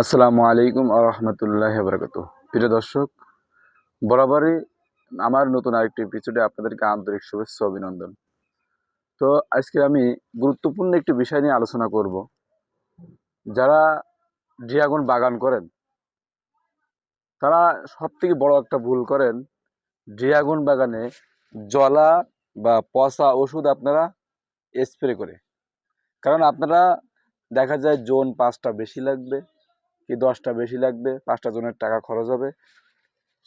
আসসালামু আলাইকুম আ রহমতুল্লাহ বরকত প্রিয় দর্শক, বরাবরই আমার নতুন আরেকটি এপিসোডে আপনাদেরকে আন্তরিক শুভেচ্ছা অভিনন্দন। তো আজকে আমি গুরুত্বপূর্ণ একটি বিষয় নিয়ে আলোচনা করব। যারা ড্রাগন বাগান করেন, তারা সব থেকে বড় একটা ভুল করেন, ড্রাগন বাগানে জলা বা পচা ওষুধ আপনারা স্প্রে করে। কারণ আপনারা দেখা যায় জোন পাঁচটা বেশি লাগবে কি দশটা বেশি লাগবে? পাঁচটা জনের টাকা খরচ হবে।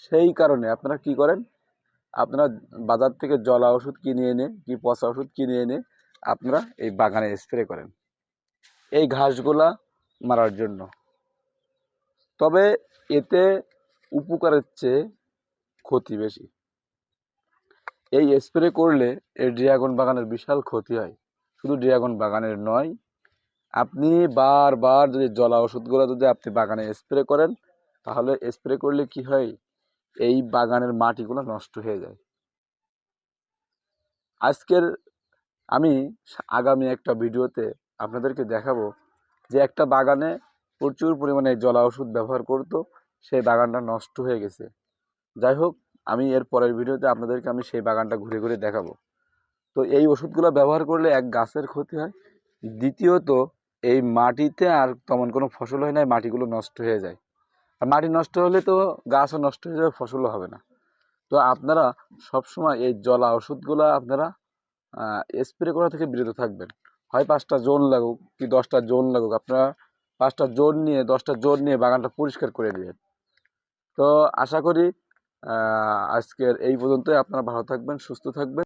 সেই কারণে আপনারা কি করেন? আপনারা বাজার থেকে জলা ওষুধ কিনে এনে, কি পচা ওষুধ কিনে এনে আপনারা এই বাগানে স্প্রে করেন। এই ঘাসগুলা মারার জন্য। তবে এতে উপকারের চেয়ে ক্ষতি বেশি। এই স্প্রে করলে এই ড্রাগন বাগানের বিশাল ক্ষতি হয়। শুধু ড্রাগন বাগানের নয় আপনি বারবার যদি জলা ওষুধগুলো যদি আপনি বাগানে স্প্রে করেন, তাহলে স্প্রে করলে কি হয়? এই বাগানের মাটিগুলো নষ্ট হয়ে যায়। আজকের আমি আগামী একটা ভিডিওতে আপনাদেরকে দেখাবো যে একটা বাগানে প্রচুর পরিমাণে জলা ওষুধ ব্যবহার করতো, সেই বাগানটা নষ্ট হয়ে গেছে। যাই হোক, আমি এর পরের ভিডিওতে আপনাদেরকে আমি সেই বাগানটা ঘুরে ঘুরে দেখাবো। তো এই ওষুধগুলো ব্যবহার করলে এক গাছের ক্ষতি হয়। দ্বিতীয়ত এই মাটিতে আর তেমন কোনো ফসল হয় না মাটিগুলো নষ্ট হয়ে যায়। আর মাটি নষ্ট হলে তো গাছও নষ্ট হয়ে যাবে, ফসলও হবে না। তো আপনারা সবসময় এই জলা ওষুধগুলো আপনারা স্প্রে করা থেকে বিরত থাকবেন। হয় পাঁচটা জোন লাগুক কি দশটা জোন লাগুক, আপনারা পাঁচটা জোন নিয়ে, দশটা জোন নিয়ে বাগানটা পরিষ্কার করে দেবেন তো আশা করি আজকের এই পর্যন্তই। আপনারা ভালো থাকবেন, সুস্থ থাকবেন।